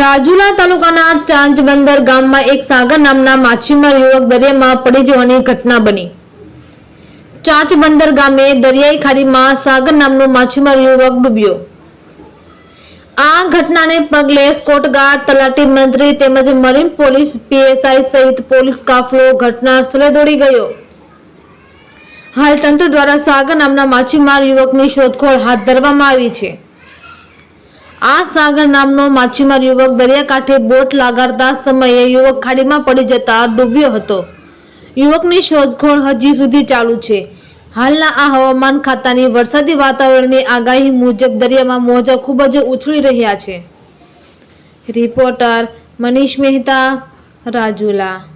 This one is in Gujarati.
રાજુલા તાલુકાના ચાંચ બંદર ગામમાં એક સાગર નામના માછીમાર યુવક દરિયામાં પડી જવાની ઘટના બની. ચાંચ બંદર ગામે દરિયાઈ ખાડીમાં સાગર નામનો માછીમાર યુવક ડૂબ્યો. આ ઘટનાને પગલે સ્કોટગાર્ડ તલાટી મંત્રી તેમજ મરીન પોલીસ, પીએસઆઈ સહિત પોલીસ કાફલો ઘટના સ્થળે દોડી ગયો. હાલ તંત્ર દ્વારા સાગર નામના માછીમાર યુવકની શોધખોળ હાથ ધરવામાં આવી છે. આ સાગર નામનો માછીમાર યુવક દરિયાકાંઠે બોટ લાગારતા સમયે યુવક ખાડીમાં પડી જતા ડૂબ્યો હતો. યુવકની શોધખોળ હજી સુધી ચાલુ છે. હાલના આ હવામાન ખાતાની વરસાદી વાતાવરણની આગાહી મુજબ દરિયામાં મોજા ખૂબ જ ઉછળી રહ્યા છે. રિપોર્ટર મનીષ મહેતા, રાજુલા.